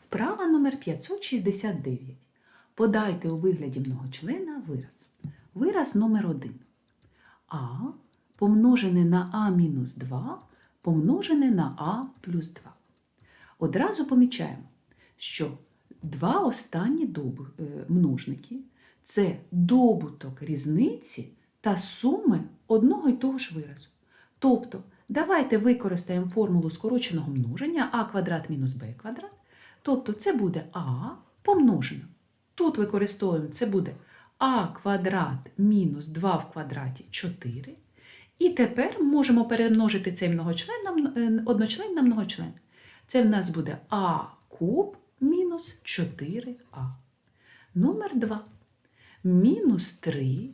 Вправа номер 569. Подайте у вигляді многочлена вираз. Вираз номер 1. А помножене на А мінус 2 помножене на А плюс 2. Одразу помічаємо, що два останні добу- е, множники це добуток різниці та суми одного й того ж виразу. Тобто, давайте використаємо формулу скороченого множення а квадрат мінус b квадрат. Тобто це буде а помножено. Тут використовуємо це буде а квадрат мінус 2 в квадраті 4. І тепер можемо перемножити цей многочлен на е, одночлен на многочлен. Це в нас буде а куб мінус 4а. Номер 2. Мінус 3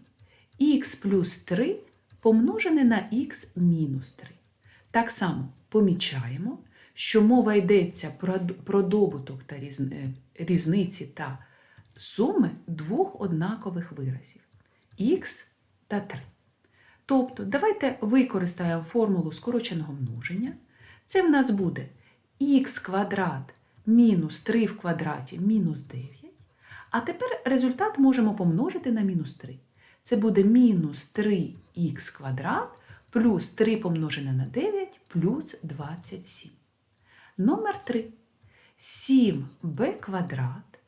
х плюс 3 помножене на х мінус 3. Так само помічаємо, що мова йдеться про, добуток та е, різниці та суми двох однакових виразів х та 3. Тобто, давайте використаємо формулу скороченого множення. Це в нас буде х квадрат мінус 3 в квадраті мінус 9. А тепер результат можемо помножити на мінус 3. Це буде мінус 3х квадрат плюс 3 помножене на 9 плюс 27. Номер 3. 7b квадрат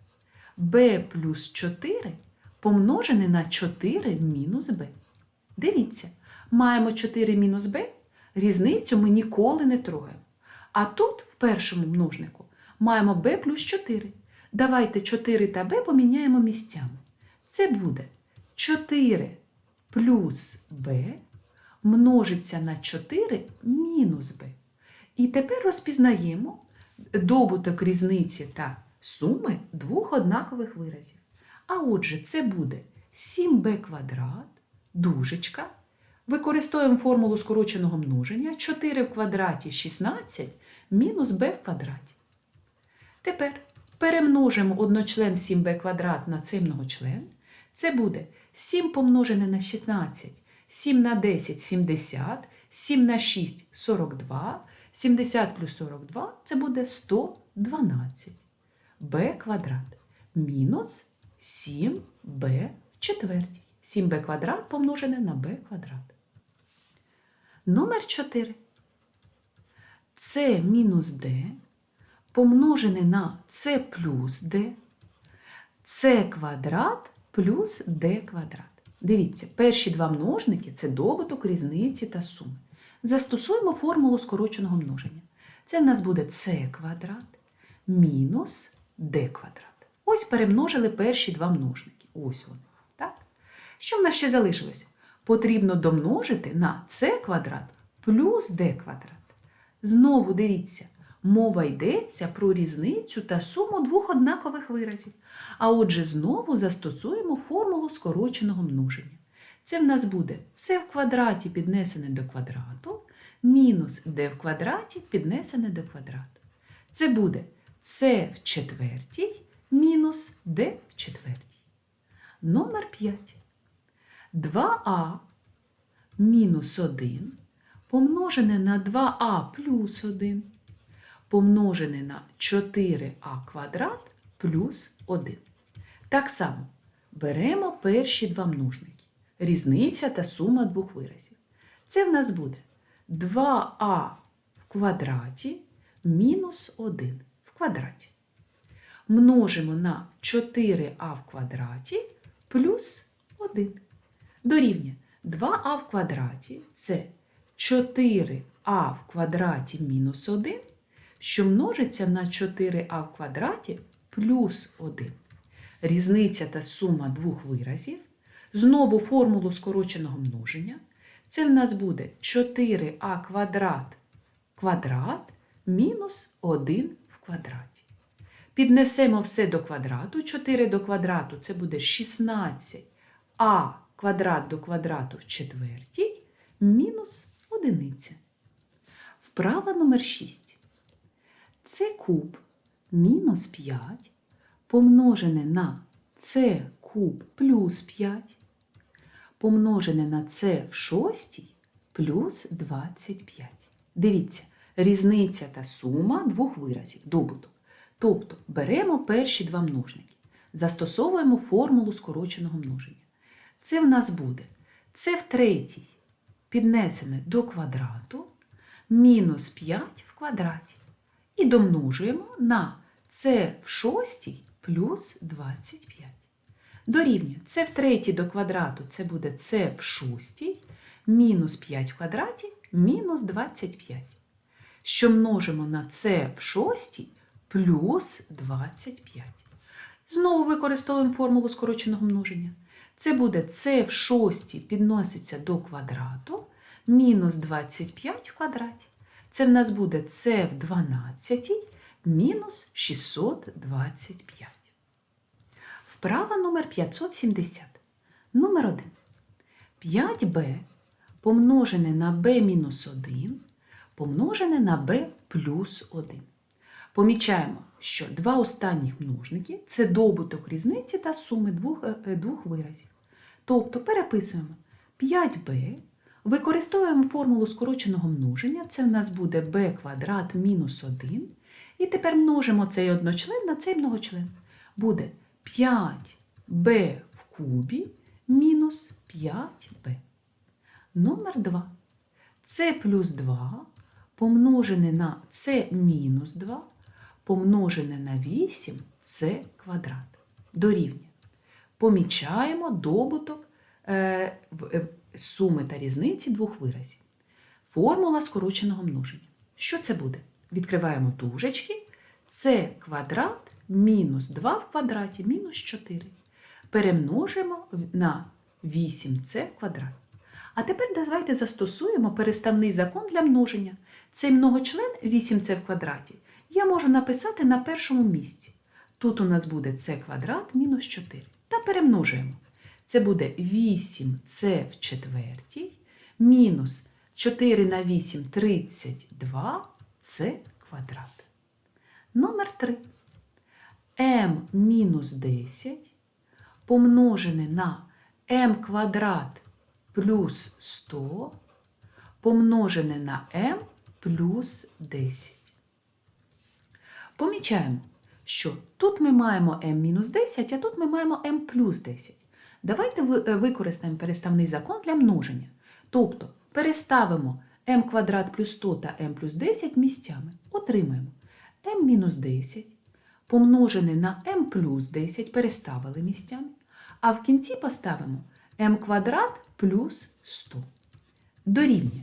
b плюс 4 помножене на 4 мінус b. Дивіться, маємо 4 мінус b, різницю ми ніколи не трогаємо. А тут, в першому множнику, маємо b плюс 4. Давайте 4 та b поміняємо місцями. Це буде 4 плюс b множиться на 4 мінус b. І тепер розпізнаємо добуток різниці та суми двох однакових виразів. А отже, це буде 7b квадрат, дужечка. Використовуємо формулу скороченого множення 4 в квадраті 16 мінус b в квадраті. Тепер перемножимо одночлен 7b квадрат на цей многочлен. Це буде 7 помножене на 16, 7 на 10 70, 7 на 6 42, 70 плюс 42 це буде 112 b квадрат мінус 7b в четвертій. 7b квадрат помножене на b квадрат. Номер 4. С мінус d помножене на c плюс d, c квадрат плюс d квадрат. Дивіться, перші два множники це добуток різниці та суми. Застосуємо формулу скороченого множення. Це в нас буде c квадрат мінус d квадрат. Ось перемножили перші два множники. Ось вони. Так? Що в нас ще залишилося? Потрібно домножити на c квадрат плюс d квадрат. Знову дивіться, мова йдеться про різницю та суму двох однакових виразів. А отже, знову застосуємо формулу скороченого множення. Це в нас буде c в квадраті піднесене до квадрату мінус d в квадраті піднесене до квадрату. Це буде c в четвертій мінус d в четвертій. Номер 5. 2а мінус 1 помножене на 2а плюс 1 помножене на 4а квадрат плюс 1. Так само беремо перші два множники. Різниця та сума двох виразів. Це в нас буде 2а в квадраті мінус 1 в квадраті. Множимо на 4а в квадраті плюс 1. Дорівнює 2а в квадраті це 4а в квадраті мінус 1, що множиться на 4а в квадраті плюс 1. Різниця та сума двох виразів. Знову формулу скороченого множення. Це в нас буде 4а квадрат квадрат мінус 1 в квадраті. Піднесемо все до квадрату. 4 до квадрату це буде 16а квадрат до квадрату в четвертій мінус одиниця. Вправа номер 6. Це куб мінус 5 помножене на c куб плюс 5 помножене на c в шостій плюс 25. Дивіться, різниця та сума двох виразів, добуток. Тобто беремо перші два множники, застосовуємо формулу скороченого множення. Це в нас буде це в третій піднесене до квадрату мінус 5 в квадраті. І домножуємо на це в шостій плюс 25. Дорівнює це в третій до квадрату це буде це в шостій мінус 5 в квадраті мінус 25. Що множимо на це в шостій плюс 25. Знову використовуємо формулу скороченого множення. Це буде це в шостій підноситься до квадрату мінус 25 в квадраті. Це в нас буде це в 12 мінус 625. Вправа номер 570. Номер 1. 5b помножене на b мінус 1 помножене на b плюс 1. Помічаємо, що два останніх множники це добуток різниці та суми двох, е, двох виразів. Тобто переписуємо 5b, використовуємо формулу скороченого множення, це в нас буде b квадрат мінус 1. І тепер множимо цей одночлен на цей многочлен. Буде 5b в кубі мінус 5b. Номер 2. Це плюс 2 помножене на це мінус 2 помножене на 8 це квадрат. Дорівнює. Помічаємо добуток е, в, е, суми та різниці двох виразів. Формула скороченого множення. Що це буде? Відкриваємо дужечки. Це квадрат мінус 2 в квадраті мінус 4. Перемножимо на 8c в квадраті. А тепер давайте застосуємо переставний закон для множення. Цей многочлен 8c в квадраті я можу написати на першому місці. Тут у нас буде c квадрат мінус 4. Та перемножуємо. Це буде 8c в четвертій мінус 4 на 8 32 c квадрат. Номер 3. M мінус 10 помножене на m квадрат плюс 100 помножене на m плюс 10. Помічаємо, що тут ми маємо m-10, а тут ми маємо m плюс 10. Давайте використаємо переставний закон для множення. Тобто переставимо m квадрат плюс 100 та m плюс 10 місцями. Отримаємо m-10 помножене на m плюс 10 переставили місцями. А в кінці поставимо m квадрат плюс 100. Дорівнює.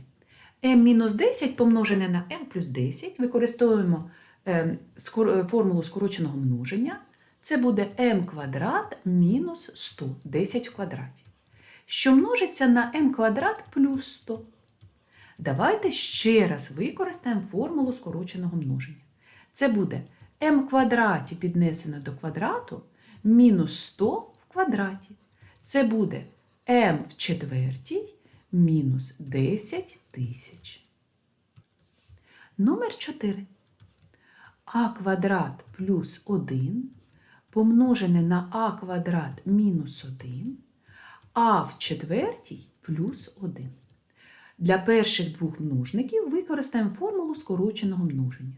m-10 помножене на m плюс 10 використовуємо е, скор- е, формулу скороченого множення. Це буде m квадрат мінус 100, 10 в квадраті. Що множиться на m квадрат плюс 100. Давайте ще раз використаємо формулу скороченого множення. Це буде m квадраті піднесено до квадрату мінус 100 в квадраті. Це буде m в четвертій мінус 10 тисяч. Номер 4. а квадрат плюс 1 помножене на а квадрат мінус 1, а в четвертій плюс 1. Для перших двох множників використаємо формулу скороченого множення.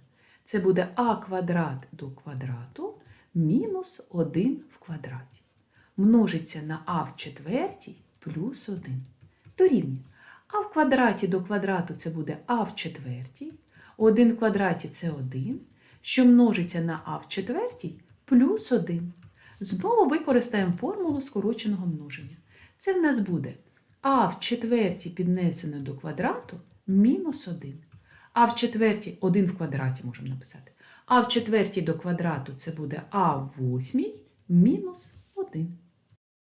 Це буде а квадрат до квадрату мінус 1 в квадраті. Множиться на а в четвертій плюс 1. Дорівнює. А в квадраті до квадрату це буде а в четвертій. 1 в квадраті це 1, що множиться на а в четвертій плюс 1. Знову використаємо формулу скороченого множення. Це в нас буде а в четвертій піднесено до квадрату мінус 1. А в четвертій 1 в квадраті можемо написати. А в четвертій до квадрату це буде а в восьмій мінус 1.